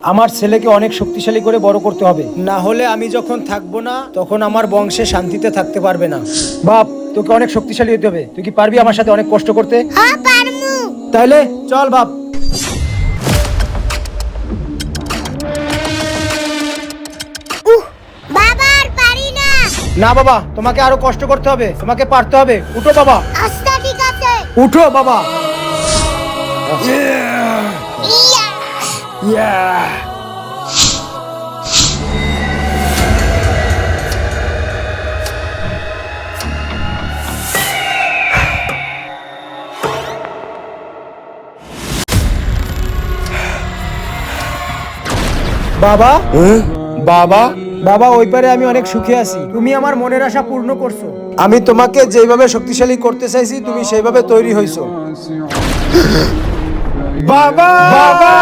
আমার ছেলেকে অনেক শক্তিশালী করে বড় করতে হবে। না হলে আমি যখন থাকব না তখন আমার বংশে শান্তিতে থাকতে পারবে না। বাপ তোকে অনেক শক্তিশালী হতে হবে। তুই কি পারবি আমার সাথে অনেক কষ্ট করতে? হ্যাঁ পারমু তাইলে চল বাপ। উহ বাবা আর পারি না। না বাবা তোমাকে আরও কষ্ট করতে হবে। তোমাকে পারতে হবে। উঠো বাবা। আচ্ছা ঠিক আছে। উঠো বাবা। ইয়া বাবা বাবা বাবা ওই পারে আমি অনেক সুখে আছি তুমি আমার মনের আশা পূর্ণ করছ আমি তোমাকে যেভাবে শক্তিশালী করতে চাইছি তুমি সেইভাবে তৈরি হইছো বাবা বাবা